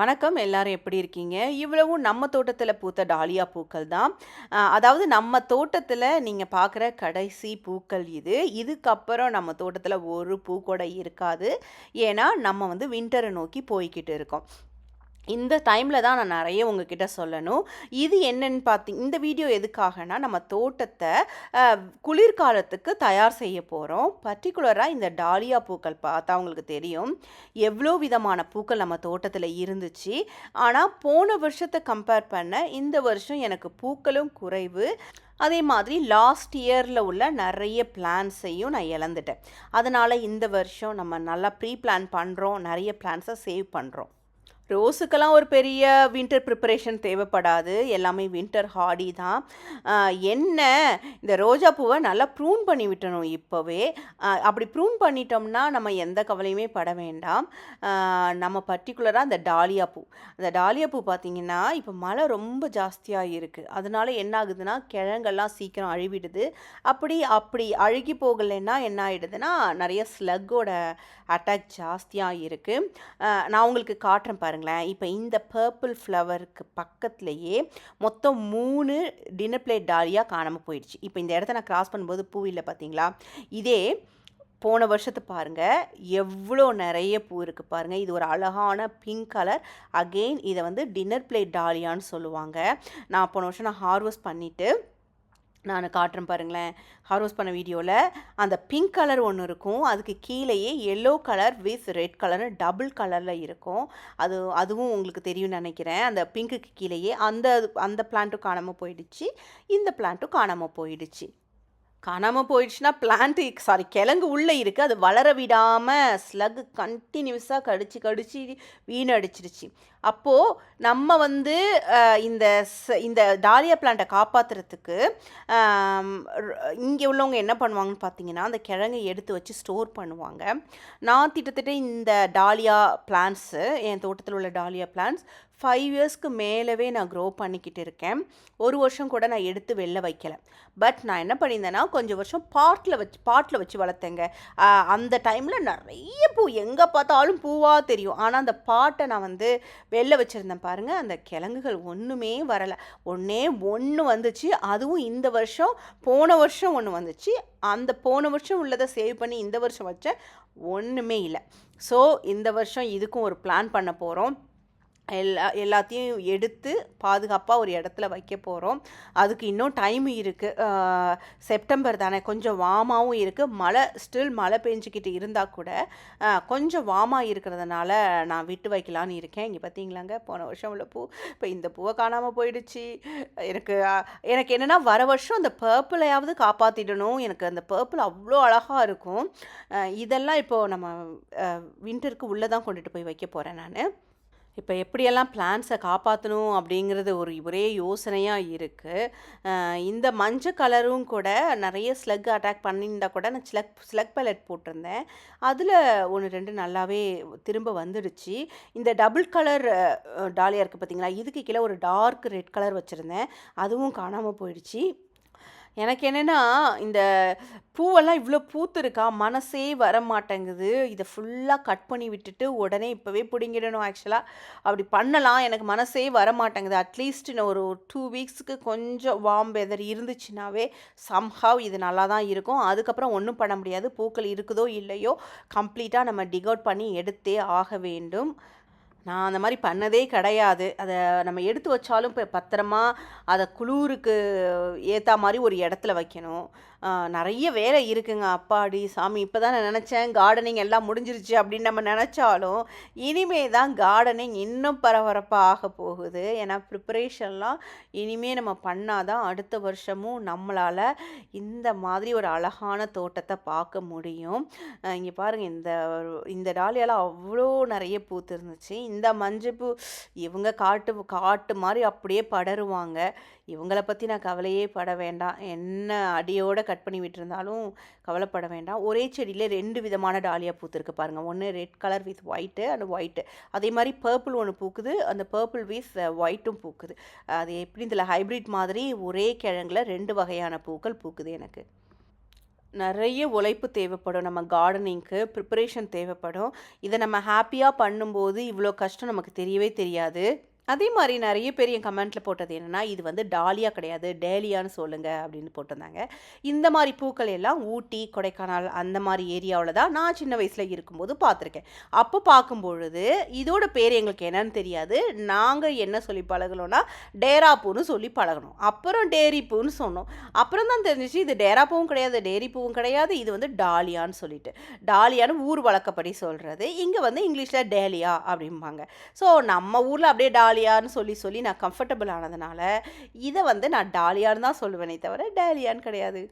வணக்கம் எல்லாரும் எப்படி இருக்கீங்க? இவ்வளவும் நம்ம தோட்டத்தில் பூத்த டாலியா பூக்கள் தான். அதாவது நம்ம தோட்டத்தில் நீங்கள் பார்க்குற கடைசி பூக்கள் இது. இதுக்கப்புறம் நம்ம தோட்டத்தில் ஒரு பூ கூட இருக்காது. ஏன்னா, நம்ம வந்து வின்டரை நோக்கி போய்கிட்டு இருக்கோம். இந்த டைமில் தான் நான் நிறைய உங்ககிட்ட சொல்லணும். இது என்னன்னு பார்த்தி இந்த வீடியோ எதுக்காகன்னா, நம்ம தோட்டத்தை குளிர்காலத்துக்கு தயார் செய்ய போகிறோம் பர்டிகுலராக இந்த டாலியா பூக்கள் பார்த்தா உங்களுக்கு தெரியும். எவ்வளோ விதமான பூக்கள் நம்ம தோட்டத்தில் இருந்துச்சு. ஆனால் போன வருஷத்தை கம்பேர் பண்ண இந்த வருஷம் எனக்கு பூக்களும் குறைவு. அதே மாதிரி லாஸ்ட் இயரில் உள்ள நிறைய பிளான்ஸையும் நான் இழந்துட்டேன். அதனால் இந்த வருஷம் நம்ம நல்லா ப்ரீ பிளான் பண்ணுறோம் நிறைய பிளான்ஸை சேவ் பண்ணுறோம் ரோஸுக்கெல்லாம் ஒரு பெரிய வின்டர் ப்ரிப்பரேஷன் தேவைப்படாது. எல்லாமே வின்டர் ஹாடி தான். என்ன இந்த ரோஜா பூவை நல்லா ப்ரூன் பண்ணி விட்டணும் இப்போவே அப்படி ப்ரூன் பண்ணிட்டோம்னா, நம்ம எந்த கவலையுமே பட வேண்டாம். நம்ம பர்டிகுலராக அந்த டாலியா பூ. அந்த டாலியா பூ பார்த்திங்கன்னா இப்போ மழை ரொம்ப ஜாஸ்தியாக இருக்குது அதனால என்ன ஆகுதுன்னா, கிழங்கெல்லாம் சீக்கிரம் அழுவிடுது. அப்படி அப்படி அழுகி போகலைன்னா என்ன ஆகிடுதுன்னா நிறைய ஸ்லக்கோட அட்டாக் ஜாஸ்தியாக இருக்குது நான் உங்களுக்கு காட்டுறேன் பாருங்களேன். இப்போ இந்த பர்பிள் ஃப்ளவருக்கு பக்கத்துலேயே மொத்தம் மூணு டின்னர் பிளேட் டாலியாக காணாம போயிடுச்சு. இப்போ இந்த இடத்த நான் கிராஸ் பண்ணும்போது பூ இல்லை பார்த்தீங்களா? இதே போன வருஷத்து பாருங்க. எவ்வளோ நிறைய பூ இருக்குது பாருங்கள் இது ஒரு அழகான பிங்க் கலர். அகெயின் இதை வந்து டின்னர் பிளேட் டாலியான்னு சொல்லுவாங்க. நான் போன வருஷம் நான் ஹார்வெஸ்ட் பண்ணிவிட்டு நான் காட்டுறேன் பாருங்களேன். ஹார்வெஸ்ட் பண்ண வீடியோவில் அந்த பிங்க் கலர் ஒன்று இருக்கும். அதுக்கு கீழயே yellow colour with red colour double கலரில் இருக்கும். அது அதுவும் உங்களுக்கு தெரியும்னு நினைக்கிறேன் அந்த பிங்க்குக்கு கீழயே அந்த அந்த பிளான்ட்டும் காணாமல் போயிடுச்சு. இந்த பிளான்ட்டும் காணாமல் போயிடுச்சு. காணாமல் போயிடுச்சுன்னா, பிளான்ட்டு சாரி கிழங்கு உள்ளே இருக்குது அது வளர விடாமல் ஸ்லக் கண்டினியூஸாக கடிச்சு கடிச்சு வீணடிச்சிருச்சு. அப்போது நம்ம வந்து இந்த இந்த டாலியா பிளான்ட்டை காப்பாத்துறதுக்கு, இங்கே உள்ளவங்க என்ன பண்ணுவாங்கன்னு பார்த்தீங்கன்னா, அந்த கிழங்கை எடுத்து வச்சு ஸ்டோர் பண்ணுவாங்க. நான் திட்டத்தட்ட இந்த டாலியா பிளான்ட்ஸு என் தோட்டத்தில் உள்ள டாலியா பிளான்ஸ் ஃபைவ் இயர்ஸ்க்கு மேலவே நான் க்ரோ பண்ணிக்கிட்டு இருக்கேன். ஒரு வருஷம் கூட நான் எடுத்து வெளில வைக்கல. பட் நான் என்ன பண்ணியிருந்தேன்னா, கொஞ்சம் வருஷம் பாட்டில் வச்சு பாட்டில் வச்சு வளர்த்தேங்க. அந்த டைமில் நிறைய பூ எங்கே பார்த்தாலும் பூவாக தெரியும். ஆனால் அந்த பாட்டை நான் வந்து வெளில வச்சுருந்தேன் பாருங்கள் அந்த கிழங்குகள் ஒன்றுமே வரலை ஒன்றே ஒன்று வந்துச்சு. அதுவும் இந்த வருஷம் போன வருஷம் ஒன்று வந்துச்சு. அந்த போன வருஷம் உள்ளதை சேவ் பண்ணி இந்த வருஷம் வச்சேன். ஒன்றுமே இல்லை ஸோ, இந்த வருஷம் இதுக்கும் ஒரு பிளான் பண்ண போகிறோம் எல்லா எல்லாத்தையும் எடுத்து பாதுகாப்பாக ஒரு இடத்துல வைக்க போகிறோம் அதுக்கு இன்னும் டைம் இருக்கு. செப்டம்பர் தானே கொஞ்சம் வாமாகவும் இருக்குது மழை ஸ்டில் மழை பெஞ்சிக்கிட்டு இருந்தால் கூட, கொஞ்சம் வாமாக இருக்கிறதுனால நான் விட்டு வைக்கலான்னு இருக்கேன். இங்கே பார்த்தீங்களாங்க, போன வருஷம் உள்ள பூ. இப்போ இந்த பூவை காணாமல் போயிடுச்சு. எனக்கு எனக்கு என்னென்னா வர வருஷம் அந்த பர்ப்பிளையாவது காப்பாற்றிடணும் எனக்கு அந்த பர்ப்பிள் அவ்வளோ அழகாக இருக்கும். இதெல்லாம் இப்போது நம்ம வின்டருக்கு உள்ளே தான் கொண்டுட்டு போய் வைக்க போகிறேன் நான் இப்போ எப்படியெல்லாம் பிளான்ஸை காப்பாற்றணும் அப்படிங்கிறது ஒரு ஒரே யோசனையாக இருக்குது இந்த மஞ்சள் கலரும் கூட நிறைய ஸ்லக் அட்டாக் பண்ணியிருந்தா கூட நான் ஸ்லக் ஸ்லக் பெல்லட் போட்டிருந்தேன். அதில் ஒன்று ரெண்டு நல்லாவே திரும்ப வந்துடுச்சு. இந்த டபுள் கலர் டாலியாக டாலியா இருக்கு பார்த்தீங்களா? இதுக்கு கீழே ஒரு டார்க் ரெட் கலர் வச்சுருந்தேன் அதுவும் காணாமல் போயிடுச்சு. எனக்கு என்னென்னா இந்த பூவெல்லாம் இவ்வளோ பூத்திருக்கா, மனசே வர மாட்டேங்குது இதை ஃபுல்லாக கட் பண்ணி விட்டுட்டு, உடனே இப்போவே பிடிங்கிடணும் ஆக்சுவலாக அப்படி பண்ணலாம். எனக்கு மனசே வர மாட்டேங்குது அட்லீஸ்ட் நான் ஒரு டூ வீக்ஸுக்கு கொஞ்சம் வார்ம் வெதர் இருந்துச்சுனாவே, சம்ஹாவ் இது நல்லா தான் இருக்கும். அதுக்கப்புறம் ஒன்றும் பண்ண முடியாது. பூக்கள் இருக்குதோ, இல்லையோ, கம்ப்ளீட்டாக நம்ம டிக் அவுட் பண்ணி எடுத்தே ஆக வேண்டும். நான் அந்த மாதிரி பண்ணதே கிடையாது. அதை நம்ம எடுத்து வச்சாலும் இப்போ பத்திரமா அதை குளிருக்கு ஏற்ற மாதிரி ஒரு இடத்துல வைக்கணும். நிறைய வேலை இருக்குங்க. அப்பாடி சாமி! இப்போ தான் நான் நினச்சேன் கார்டனிங் எல்லாம் முடிஞ்சிருச்சு அப்படின்னு நம்ம நினச்சாலும் இனிமே தான் கார்டனிங் இன்னும் பரபரப்பாக ஆகப் போகுது. ஏன்னா, ப்ரிப்பரேஷன்லாம் இனிமே நம்ம பண்ணால் தான் அடுத்த வருஷமும் நம்மளால் இந்த மாதிரி ஒரு அழகான தோட்டத்தை பார்க்க முடியும். இங்கே பாருங்கள் இந்த இந்த டாலியாலாம் அவ்வளோ நிறைய பூத்திருந்துச்சு. இந்த மஞ்சள் பூ இவங்க காட்டு காட்டு மாதிரி அப்படியே படருவாங்க. இவங்களை பற்றி நான் கவலையே பட வேண்டாம். என்ன அடியோட கட் பண்ணி விட்டுருந்தாலும் கவலைப்பட வேண்டாம். ஒரே செடியில் ரெண்டு விதமான டாலியா பூத்துருக்கு பாருங்கள் ஒன்று red colour with white and white அதே மாதிரி பர்பிள் ஒன்று பூக்குது. அந்த பர்பிள் வித் ஒயிட்டும் பூக்குது. அது எப்படி இதில் ஹைபிரிட் மாதிரி ஒரே கிழங்கில் ரெண்டு வகையான பூக்கள் பூக்குது எனக்கு. நிறைய உழைப்பு தேவைப்படும். நம்ம கார்டனிங்க்கு ப்ரிப்பரேஷன் தேவைப்படும். இதை நம்ம ஹாப்பியாக பண்ணும்போது, இவ்வளோ கஷ்டம் நமக்கு தெரியவே தெரியாது. அதே மாதிரி நிறைய பேர் என் கமெண்ட்டில் போட்டது என்னென்னா "இது வந்து டாலியா கிடையாது. டேலியான்னு சொல்லுங்க" அப்படின்னு போட்டிருந்தாங்க. இந்த மாதிரி பூக்கள் எல்லாம் ஊட்டி, கொடைக்கானல் அந்த மாதிரி ஏரியாவில் தான் நான் சின்ன வயசில் இருக்கும்போது பார்த்துருக்கேன். அப்போ பார்க்கும்பொழுது, இதோட பேர் எங்களுக்கு என்னன்னு தெரியாது. நாங்கள் என்ன சொல்லி பழகணும்னா டேரா பூன்னு சொல்லி பழகணும் அப்புறம் டேரி பூன்னு சொன்னோம். அப்புறம் தான் தெரிஞ்சுச்சு இது டேரா பூவும் கிடையாது, டேரி பூவும் கிடையாது. இது வந்து டாலியான்னு சொல்லிட்டு. டாலியான்னு ஊர் வழக்கப்படி சொல்கிறது இங்கே வந்து இங்கிலீஷில் டேலியா அப்படிம்பாங்க. ஸோ நம்ம ஊரில் அப்படியே டாலி டாலியான்னு சொல்லி சொல்லி நான் கம்ஃபர்டபுள் ஆனதுனால, இதை வந்து நான் டாலியான்னு தான் சொல்லுவேனே தவிர, டேலியான்னு கிடையாது.